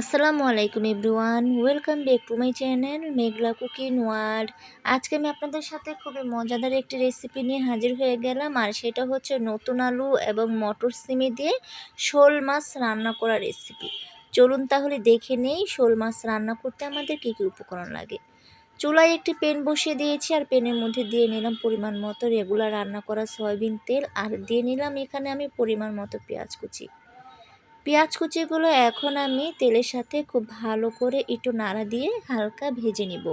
আসসালামু আলাইকুম everyone, welcome back to my channel Meghla cooking world. আজকে আমি আপনাদের সাথে খুবই মজাদার একটি রেসিপি নিয়ে হাজির হয়ে গেলাম, আর সেটা হচ্ছে নতুন আলু এবং মটর সিমি দিয়ে শোল মাছ রান্না করা রেসিপি চলুন তাহলে দেখে নেই শোল মাছ রান্না করতে আমাদের কী কী উপকরণ লাগে। চুলায় একটি পেন বসিয়ে দিয়েছি, আর পেনের মধ্যে দিয়ে নিলাম পরিমাণ মতো রেগুলার রান্না করা সয়াবিন তেল, আর দিয়ে নিলাম এখানে আমি পরিমাণ মতো পেঁয়াজ কুচি। পেঁয়াজ কুচিগুলো এখন আমি তেলের সাথে খুব ভালো করে একটু নাড়া দিয়ে হালকা ভেজে নিব।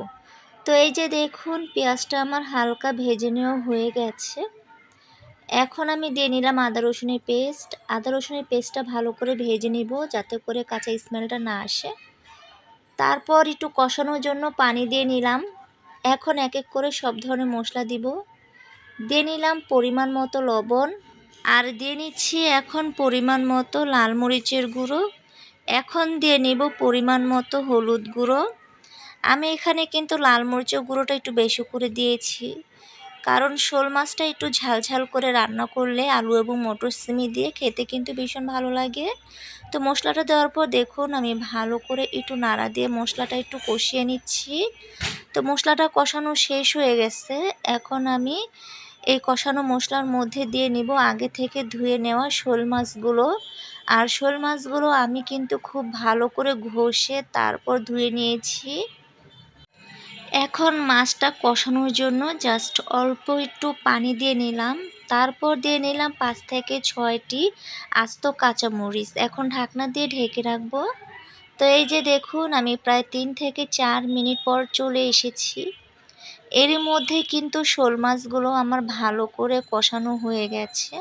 তো এই যে দেখুন, পেঁয়াজটা আমার হালকা ভেজে নেওয়া হয়ে গেছে। এখন আমি দিয়ে নিলাম আদা রসুনের পেস্ট। আদা রসুনের পেস্টটা ভালো করে ভেজে নিব যাতে করে কাঁচা স্মেলটা না আসে। তারপর একটু কষানোর জন্য পানি দিয়ে নিলাম। এখন এক এক করে সব ধরনের মশলা দিব। দিয়ে নিলাম পরিমাণ মতো লবণ। আর দিয়ে নিচ্ছি এখন পরিমাণ মতো লাল মরিচের গুঁড়ো। এখন দিয়ে নেব পরিমাণ মতো হলুদ গুঁড়ো। আমি এখানে কিন্তু লাল মরিচের গুঁড়োটা একটু বেশি করে দিয়েছি। কারণ শোল মাছটা একটু ঝালঝাল করে রান্না করলে আলু এবং মটর সিমি দিয়ে খেতে কিন্তু ভীষণ ভালো লাগে। তো মশলাটা দেওয়ার পর দেখুন, আমি ভালো করে একটু নাড়া দিয়ে মশলাটা একটু কষিয়ে নিচ্ছি। তো মশলাটা কষানো শেষ হয়ে গেছে। এখন আমি এই কষানো মশলার মধ্যে দিয়ে নিব আগে থেকে ধুয়ে নেওয়া শোল মাছগুলো। আর শোল মাছগুলো আমি কিন্তু খুব ভালো করে ঘষে তারপর ধুয়ে নিয়েছি। এখন মাছটা কষানোর জন্য জাস্ট অল্প একটু পানি দিয়ে নিলাম। তারপর দিয়ে নিলাম পাঁচ থেকে ছয়টি আস্ত কাঁচামরিচ। এখন ঢাকনা দিয়ে ঢেকে রাখব। তো এই যে দেখুন, আমি প্রায় তিন থেকে চার মিনিট পর চলে এসেছি। এরই মধ্যে কিন্তু শোল মাছগুলো আমার ভালো করে কষানো হয়ে গেছে।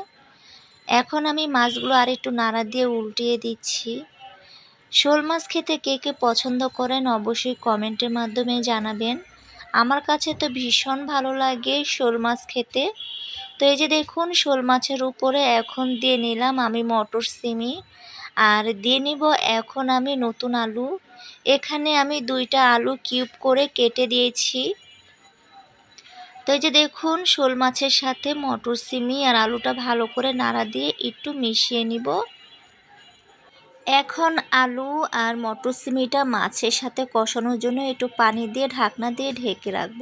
এখন আমি মাছগুলো আর একটু নাড়া দিয়ে উল্টিয়ে দিচ্ছি। শোল মাছ খেতে কে কে পছন্দ করেন অবশ্যই কমেন্টের মাধ্যমে জানাবেন। আমার কাছে তো ভীষণ ভালো লাগে শোল মাছ খেতে। তো এই যে দেখুন, শোল মাছের উপরে এখন দিয়ে নিলাম আমি মটর সিমি আর দিয়ে নিব এখন আমি নতুন আলু। এখানে আমি দুইটা আলু কিউব করে কেটে দিয়েছি। তো এই যে দেখুন, শোল মাছের সাথে মটর সিমি আর আলুটা ভালো করে নাড়া দিয়ে একটু মিশিয়ে নিব। এখন আলু আর মটর সিমিটা মাছের সাথে কষানোর জন্য একটু পানি দিয়ে, ঢাকনা দিয়ে ঢেকে রাখব।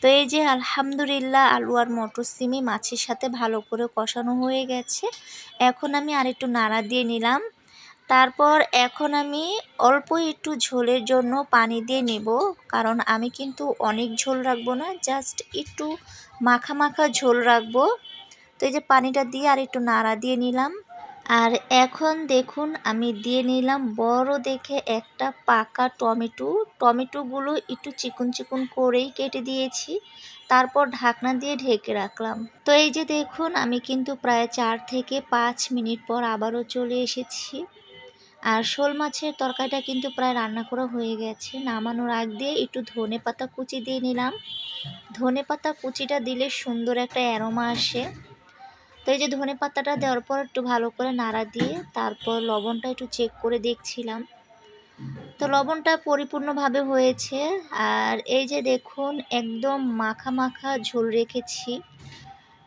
তো এই যে আলহামদুলিল্লাহ আলু আর মটর সিমি মাছের সাথে ভালো করে কষানো হয়ে গেছে। এখন আমি আর একটু নাড়া দিয়ে নিলাম। তারপর এখন আমি অল্প একটু ঝোলের জন্য পানি দিয়ে নেব, কারণ আমি কিন্তু অনেক ঝোল রাখব না জাস্ট একটু মাখা মাখা ঝোল রাখব। তো এই যে পানিটা দিয়ে আর একটু নাড়া দিয়ে নিলাম। আর এখন দেখুন, আমি দিয়ে নিলাম বড় দেখে একটা পাকা টমেটো। টমেটোগুলো একটু চিকুন চিকুন করেই কেটে দিয়েছি, তারপর ঢাকনা দিয়ে ঢেকে রাখলাম। তো এই যে দেখুন, আমি কিন্তু প্রায় চার থেকে পাঁচ মিনিট পর আবারও চলে এসেছি। আর শোল মাছের তরকারিটা কিন্তু প্রায় রান্না করা হয়ে গেছে। নামানোর আগ দিয়ে একটু ধনে পাতা কুচি দিয়ে নিলাম। ধনে পাতা কুচিটা দিলে সুন্দর একটা অ্যারোমা আসে। তো এই যে ধনে পাতাটা দেওয়ার পর একটু ভালো করে নাড়া দিয়ে তারপর লবণটা একটু চেক করে দেখছিলাম। তো লবণটা পরিপূর্ণভাবে হয়েছে। আর এই যে দেখুন, একদম মাখা মাখা ঝোল রেখেছি।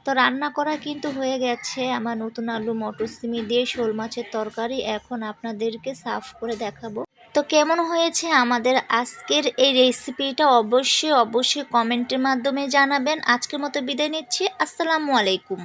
তো রান্না করা কিন্তু হয়ে গেছে। আমার নতুন আলু মটরশিমি দিয়ে শোল মাছের তরকারি এখন আপনাদেরকে সাফ করে দেখাবো। তো কেমন হয়েছে আমাদের আজকের এই রেসিপিটা অবশ্যই অবশ্যই কমেন্টের মাধ্যমে জানাবেন। আজকের মতো বিদায় নিচ্ছি। আসসালামু আলাইকুম।